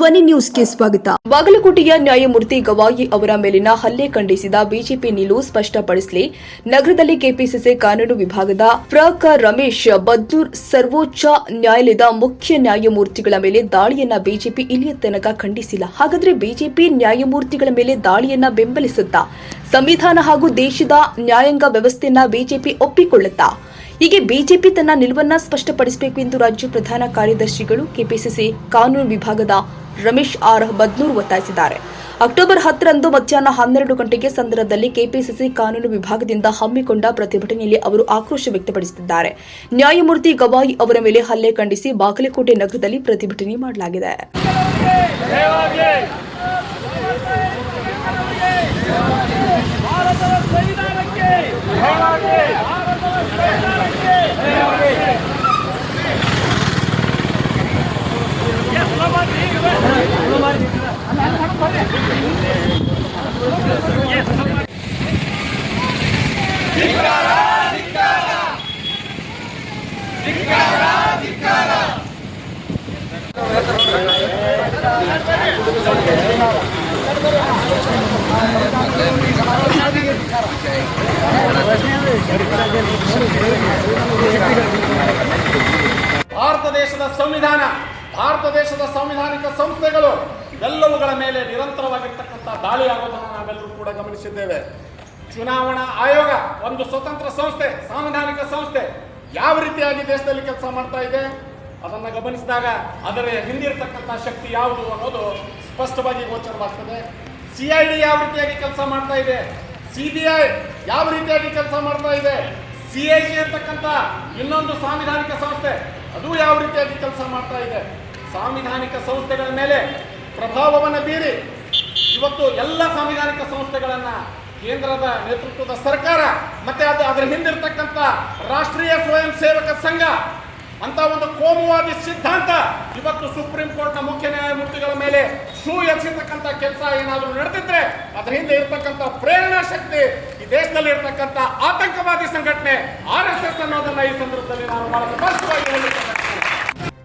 ಧ್ವನಿ ನ್ಯೂಸ್ಗೆ ಸ್ವಾಗತ. ಬಾಗಲಕೋಟೆಯ ನ್ಯಾಯಮೂರ್ತಿ ಗವಾಯಿ ಅವರ ಮೇಲಿನ ಹಲ್ಲೆ ಖಂಡಿಸಿದ ಬಿಜೆಪಿ ನಿಲುವು ಸ್ಪಷ್ಟಪಡಿಸಲಿ. ನಗರದಲ್ಲಿ ಕೆಪಿಸಿಸಿ ಕಾನೂನು ವಿಭಾಗದ ಪ್ರಕ ರಮೇಶ್ ಬದ್ದೂರ್ ಸರ್ವೋಚ್ಚ ನ್ಯಾಯಾಲಯದ ಮುಖ್ಯ ನ್ಯಾಯಮೂರ್ತಿಗಳ ಮೇಲೆ ದಾಳಿಯನ್ನ ಬಿಜೆಪಿ ಇಲ್ಲಿಯ ತನಕ ಖಂಡಿಸಿಲ್ಲ. ಹಾಗಾದ್ರೆ ಬಿಜೆಪಿ ನ್ಯಾಯಮೂರ್ತಿಗಳ ಮೇಲೆ ದಾಳಿಯನ್ನ ಬೆಂಬಲಿಸುತ್ತಾ? ಸಂವಿಧಾನ ಹಾಗೂ ದೇಶದ ನ್ಯಾಯಾಂಗ ವ್ಯವಸ್ಥೆಯನ್ನ ಬಿಜೆಪಿ ಒಪ್ಪಿಕೊಳ್ಳುತ್ತಾ? ಹೀಗೆ ಬಿಜೆಪಿ ತನ್ನ ನಿಲುವನ್ನ ಸ್ಪಷ್ಟಪಡಿಸಬೇಕು ಎಂದು ರಾಜ್ಯ ಪ್ರಧಾನ ಕಾರ್ಯದರ್ಶಿಗಳು ಕೆಪಿಸಿಸಿ ಕಾನೂನು ವಿಭಾಗದ ರಮೇಶ್ ಆರ್ ಬದ್ನೂರ್ ಒತ್ತಾಯಿಸಿದ್ದಾರೆ. ಅಕ್ಟೋಬರ್ ಹತ್ತರಂದು ಮಧ್ಯಾಹ್ನ ಹನ್ನೆರಡು ಗಂಟೆಗೆ ಸಂದರ್ಭದಲ್ಲಿ ಕೆಪಿಸಿಸಿ ಕಾನೂನು ವಿಭಾಗದಿಂದ ಹಮ್ಮಿಕೊಂಡ ಪ್ರತಿಭಟನೆಯಲ್ಲಿ ಅವರು ಆಕ್ರೋಶ ವ್ಯಕ್ತಪಡಿಸುತ್ತಿದ್ದಾರೆ. ನ್ಯಾಯಮೂರ್ತಿ ಗವಾಯಿ ಅವರ ಮೇಲೆ ಹಲ್ಲೆ ಖಂಡಿಸಿ ಬಾಗಲಕೋಟೆ ನಗರದಲ್ಲಿ ಪ್ರತಿಭಟನೆ ಮಾಡಲಾಗಿದೆ ಭಾರತದ ಸಂವಿಧಾನಕ್ಕೆ ಭಾರತ ದೇಶದ ಸಂವಿಧಾನ ಭಾರತ ದೇಶದ ಸಂವಿಧಾನಿಕ ಸಂಸ್ಥೆಗಳು ಎಲ್ಲವುಗಳ ಮೇಲೆ ನಿರಂತರವಾಗಿರ್ತಕ್ಕಂಥ ದಾಳಿ ಆಗೋದನ್ನು ನಾವೆಲ್ಲರೂ ಕೂಡ ಗಮನಿಸಿದ್ದೇವೆ. ಚುನಾವಣಾ ಆಯೋಗ ಒಂದು ಸ್ವತಂತ್ರ ಸಂಸ್ಥೆ, ಸಾಂವಿಧಾನಿಕ ಸಂಸ್ಥೆ ಯಾವ ರೀತಿಯಾಗಿ ದೇಶದಲ್ಲಿ ಕೆಲಸ ಮಾಡ್ತಾ ಇದೆ ಅದನ್ನು ಗಮನಿಸಿದಾಗ ಅದರ ಹಿಂದಿರ್ತಕ್ಕಂಥ ಶಕ್ತಿ ಯಾವುದು ಅನ್ನೋದು ಸ್ಪಷ್ಟವಾಗಿ ಗೋಚರವಾಗ್ತದೆ. ಸಿ ಐ ಡಿ ಯಾವ ರೀತಿಯಾಗಿ ಕೆಲಸ ಮಾಡ್ತಾ ಇದೆ? ಸಿ ಬಿ ಐ ಯಾವ ರೀತಿಯಾಗಿ ಕೆಲಸ ಮಾಡ್ತಾ ಇದೆ? ಸಿ ಐ ಜಿ ಅಂತಕ್ಕಂಥ ಇನ್ನೊಂದು ಸಾಂವಿಧಾನಿಕ ಸಂಸ್ಥೆ ಅದು ಯಾವ ರೀತಿಯಾಗಿ ಕೆಲಸ ಮಾಡ್ತಾ ಇದೆ ಸಾಂವಿಧಾನಿಕ ಸಂಸ್ಥೆಗಳ ಮೇಲೆ ಪ್ರಭಾವವನ್ನು ಬೀರಿ ಇವತ್ತು ಎಲ್ಲ ಸಾಂವಿಧಾನಿಕ ಸಂಸ್ಥೆಗಳನ್ನ ಕೇಂದ್ರದ ನೇತೃತ್ವದ ಸರ್ಕಾರ ಮತ್ತೆ ಅದು ಅದರ ಹಿಂದಿರ್ತಕ್ಕಂಥ ರಾಷ್ಟ್ರೀಯ ಸ್ವಯಂ ಸೇವಕ ಸಂಘ ಅಂತ ಒಂದು ಕೋಮುವಾದಿ ಸಿದ್ಧಾಂತ ಇವತ್ತು ಸುಪ್ರೀಂ ಕೋರ್ಟ್ನ ಮುಖ್ಯ ನ್ಯಾಯಮೂರ್ತಿಗಳ ಮೇಲೆ ಶೂ ಎಸಿರ್ತಕ್ಕಂಥ ಕೆಲಸ ಏನಾದರೂ ನಡೆದಿದ್ರೆ ಅದರ ಹಿಂದೆ ಇರ್ತಕ್ಕಂಥ ಪ್ರೇರಣಾ ಶಕ್ತಿ, ಈ ದೇಶದಲ್ಲಿ ಇರ್ತಕ್ಕಂಥ ಆತಂಕವಾದಿ ಸಂಘಟನೆ, ಆರ್ ಎಸ್ ಎಸ್ ಅನ್ನೋದನ್ನ ಈ ಸಂದರ್ಭದಲ್ಲಿ ನಾನು ಬಹಳ ಸ್ಪಷ್ಟವಾಗಿ.